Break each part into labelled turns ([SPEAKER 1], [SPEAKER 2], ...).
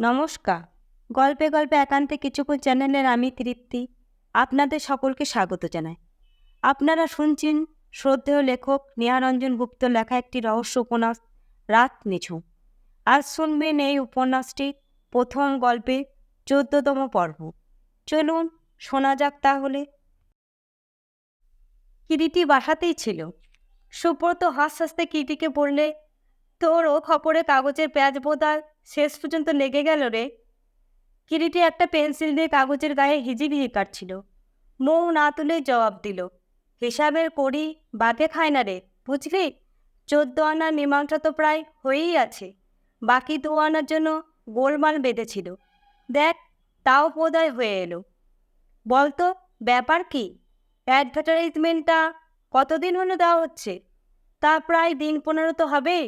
[SPEAKER 1] নমস্কার। গল্পে গল্পে একান্তে কিছুক্ষণ চ্যানেলের আমি তৃপ্তি। আপনাদের সকলকে স্বাগত জানাই। আপনারা শুনছেন শ্রদ্ধেয় লেখক নেহারঞ্জন গুপ্ত লেখা একটি রহস্য উপন্যাস, রাত নিঝুম। আজ শুনবেন এই উপন্যাসটি প্রথম গল্পে চোদ্দতম পর্ব। চলুন শোনা যাক তাহলে। কিরিটি বাসাতেই ছিল। সুব্রত হাস হাসতে কিরিটিকে বললে, তোর ও খবরে কাগজের পেঁয়াজ বোতাল শেষ পর্যন্ত লেগে গেল রে। কিরিটি একটা পেন্সিল দিয়ে কাগজের গায়ে হিজিবিহি কাটছিল। মৌ না তুলে জবাব দিল, হিসাবের করি বাঘে খায় না রে, বুঝলি? চোদ্দ আনার মীমাংসা তো প্রায় হয়েই আছে। বাকি দু আনার জন্য গোলমাল বেঁধেছিল। দেখ, তাও বোধহয় হয়ে এলো। বলতো, ব্যাপার কি? অ্যাডভার্টাইজমেন্টটা কতদিন হলো দেওয়া হচ্ছে? তা প্রায় দিন পনেরো তো হবেই।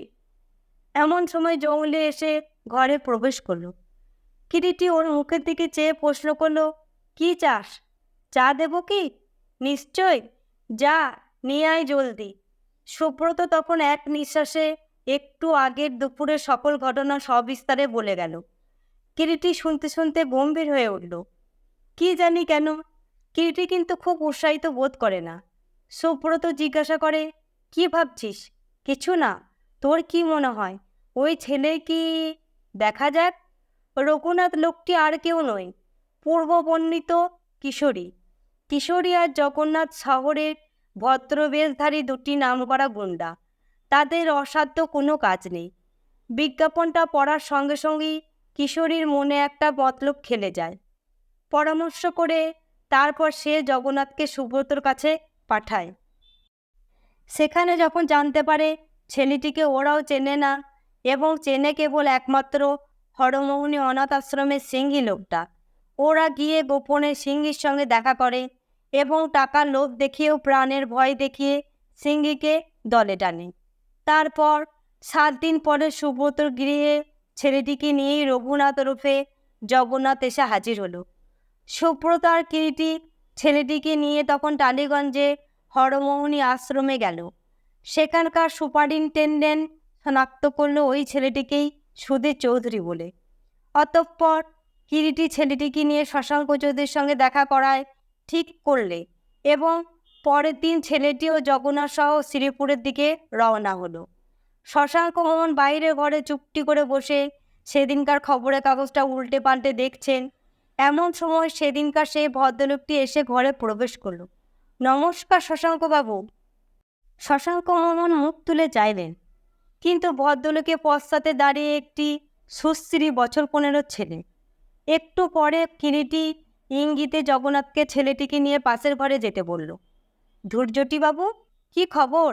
[SPEAKER 1] এমন সময় জঙ্গলে এসে ঘরে প্রবেশ করল। কিরিটি ওর মুখের দিকে চেয়ে প্রশ্ন করল, কি চাস? চা দেবো কি? নিশ্চয়, যা, নিয়ে আয় জলদি। সুব্রত তখন এক নিঃশ্বাসে একটু আগের দুপুরে সকল ঘটনা সবিস্তারে বলে গেল। কিরিটি শুনতে শুনতে গম্ভীর হয়ে উঠল। কি জানি কেন? কিরিটি কিন্তু খুব উৎসাহিত বোধ করে না। সুব্রত জিজ্ঞাসা করে, কি ভাবছিস? কিছু না, তোর কি মনে হয়? ওই ছেলে কি দেখা যাক, রঘুনাথ লোকটি আর কেউ নয় পূর্ববর্ণিত কিশোরী। কিশোরী আর জগন্নাথ শহরের ভদ্রবেশধারী দুটি নামকরা গুন্ডা। তাদের অসাধ্য কোনো কাজ নেই। বিজ্ঞাপনটা পড়ার সঙ্গে সঙ্গেই কিশোরীর মনে একটা মতলব খেলে যায়। পরামর্শ করে তারপর সে জগন্নাথকে সুব্রতর কাছে পাঠায়। সেখানে যখন জানতে পারে ছেলেটিকে ওরাও চেনে না এবং চেনে কেবল একমাত্র হরমোহনী অনাথ আশ্রমের সিংহী লোকটা। ওরা গিয়ে গোপনে সিংহীর সঙ্গে দেখা করে এবং টাকার লোভ দেখিয়েও প্রাণের ভয় দেখিয়ে সিংহীকে দলে টানে। তারপর সাত দিন পরে সুব্রতর গৃহে ছেলেটিকে নিয়েই রঘুনাথ ওরফে জগন্নাথ এসে হাজির হলো। সুব্রত আর কিরিটি ছেলেটিকে নিয়ে তখন টালিগঞ্জে হরমোহনী আশ্রমে গেল। সেখানকার সুপারিনটেন্ডেন্ট শনাক্ত করল ওই ছেলেটিকেই সুধীর চৌধুরী বলে। অতঃপর কিরিটি ছেলেটিকে নিয়ে শশাঙ্ক চৌধুরীর সঙ্গে দেখা করায় ঠিক করলে এবং পরের দিন ছেলেটিও জগন্নাথ সহ শ্রীপুরের দিকে রওনা হলো। শশাঙ্ক মোহন বাইরে ঘরে চুপটি করে বসে সেদিনকার খবরের কাগজটা উল্টে পাল্টে দেখছেন। এমন সময় সেদিনকার সেই ভদ্রলোকটি এসে ঘরে প্রবেশ করল। নমস্কার শশাঙ্কবাবু। শশাঙ্ক মোহন মুখ তুলে চাইলেন। কিন্তু ভদ্রলোকে পশ্চাতে দাঁড়িয়ে একটি সুশ্রী বছর পনেরো ছেলে। একটু পরে কিরিটি ইঙ্গিতে জগন্নাথকে ছেলেটিকে নিয়ে পাশের ঘরে যেতে বলল ধৈর্যটিবাবু কি খবর?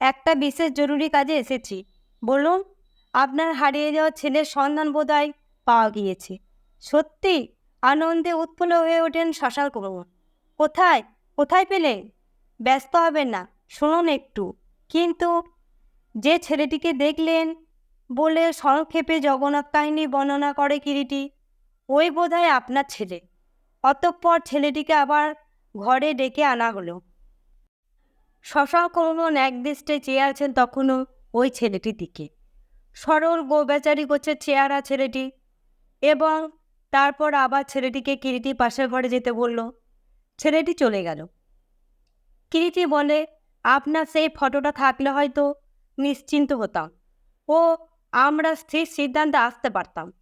[SPEAKER 1] একটা বিশেষ জরুরি কাজে এসেছি। বলুন, আপনার হারিয়ে যাওয়া ছেলের সন্ধান বোধহয় পাওয়া গিয়েছে। সত্যি, আনন্দে উৎফুল্ল হয়ে ওঠেন শশাঙ্ক মোহন কোথায়? কোথায় পেলেন? ব্যস্ত হবেন না, শুনুন একটু। কিন্তু যে ছেলেটিকে দেখলেন বলে সংক্ষেপে জগন্নাথ কাহিনী বর্ণনা করে কিরিটি, ওই বোধহয় আপনার ছেলে। অতঃপর ছেলেটিকে আবার ঘরে ডেকে আনা হলো। শশাঙ্ক মোহন একদৃষ্টে চেয়ে আছেন তখনও ওই ছেলেটির দিকে। সরল গোবেচারি করছে চেয়ারা ছেলেটি এবং তারপর আবার ছেলেটিকে কিরিটি পাশের ঘরে যেতে বলল, ছেলেটি চলে গেল। কিরিটি বলে, আপনার সেই ফটোটা থাকলে হয়তো নিশ্চিন্ত হতাম ও আমরা স্থির সিদ্ধান্তে আসতে পারতাম।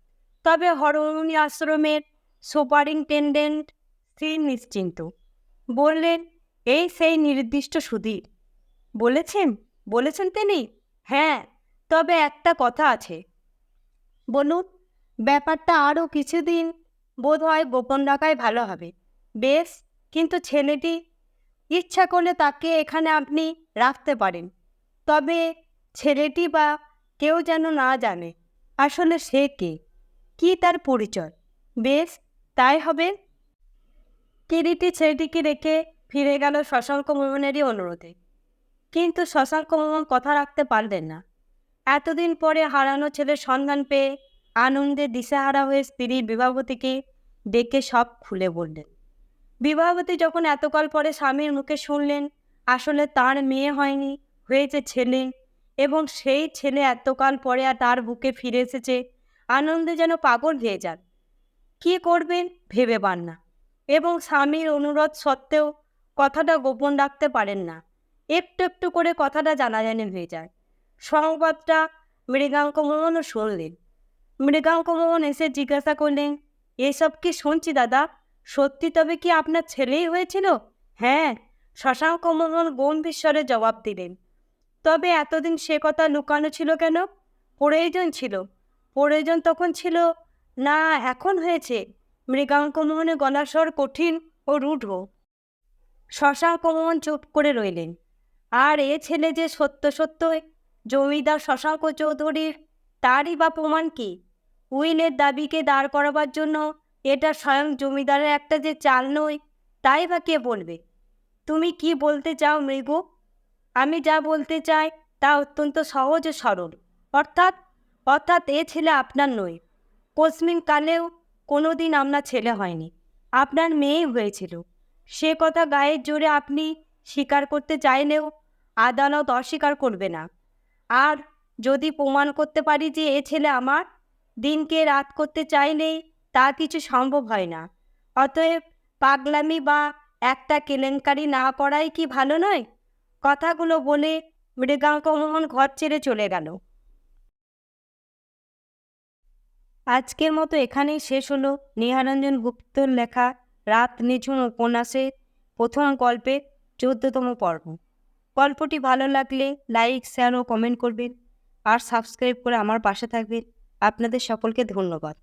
[SPEAKER 1] তবে হরমোনি আশ্রমের সুপারিনটেন্ডেন্ট স্থির নিশ্চিন্ত। বললেন, এই সেই নির্দিষ্ট সুধীর। বলেছেন? বলেছেন তিনি? হ্যাঁ তবে একটা কথা আছে। বলুন, ব্যাপারটা আরও কিছুদিন বোধ হয় গোপন রাখাই ভালো হবে। বেশ, কিন্তু ছেলেটি ইচ্ছা করলে তাকে এখানে আপনি রাখতে পারেন। তবে ছেলেটি বা কেউ যেন না জানে, আসলে সে কে? কি তার পরিচয়? বেশ, তাই হবে। কিরিটি ছেলেটিকে রেখে ফিরে গেল শশাঙ্ক মোহনেরই অনুরোধে। কিন্তু শশাঙ্ক মোহন কথা রাখতে পারলেন না। এতদিন পরে হারানো ছেলের সন্ধান পেয়ে আনন্দে দিশেহারা হয়ে স্ত্রী বিবাহবতীকে ডেকে সব খুলে বললেন। বিবাহবতী যখন এতকাল পরে স্বামীর মুখে শুনলেন, আসলে তার মেয়ে হয়নি, হয়েছে ছেলে। এবং সেই ছেলে এতকাল পরে আর তার বুকে ফিরে এসেছে, আনন্দে যেন পাগল হয়ে যান। কী করবেন ভেবে পান না। এবং স্বামীর অনুরোধ সত্ত্বেও কথাটা গোপন রাখতে পারেন না। একটু একটু করে কথাটা জানাজানি হয়ে যায়। সংবাদটা মৃগাঙ্ক মোহনও শুনলেন। মৃগাঙ্ক মোহন এসে জিজ্ঞাসা করলেন, এসব কি শুনছি দাদা? সত্যি তবে কি আপনার ছেলেই হয়েছিল? হ্যাঁ। শশাঙ্ক মোহন গম্ভীর জবাব দিলেন তবে এতদিন সে কথা লুকানো ছিল কেন? প্রয়োজন ছিল। প্রয়োজন তখন ছিল, না, এখন হয়েছে। মৃগাঙ্ক মোহনের গলার স্বর কঠিন ও রূঢ়। শশাঙ্ক মোহন চুপ করে রইলেন। আর এ ছেলে যে সত্য সত্যই জমিদার শশাঙ্ক চৌধুরীর, তারই বা প্রমাণ কি? উইলের দাবিকে দাঁড় করাবার জন্য এটা স্বয়ং জমিদারের একটা যে চাল নয়, তাই বা কে বলবে? তুমি কি বলতে চাও মৃগু? আমি যা বলতে চাই তা অত্যন্ত সহজ ও সরল। অর্থাৎ অর্থাৎ এ ছেলে আপনার নয় কোসমিন কালেও কোনো দিন আপনার ছেলে হয়নি। আপনার মেয়েই হয়েছিল। সে কথা গায়ের জোরে আপনি স্বীকার করতে চাইলেও আদালত অস্বীকার করবে না। আর যদি প্রমাণ করতে পারি যে এ ছেলে আমার, দিনকে রাত করতে চাইলেই তা কিছু সম্ভব হয় না। অতএব পাগলামি বা একটা কেলেঙ্কারি না করাই কি ভালো নয়? কথাগুলো বলে মৃগাঙ্ক মোহন ঘর ছেড়ে চলে গেল। আজকের মতো এখানেই শেষ হলো। নিহারঞ্জন গুপ্তর লেখা রাত নিঝুম উপন্যাসের প্রথম গল্পের চোদ্দতম পর্ব। গল্পটি ভালো লাগলে লাইক, শেয়ার ও কমেন্ট করবেন। আর সাবস্ক্রাইব করে আমার পাশে থাকবেন। আপনাদের সকলকে ধন্যবাদ।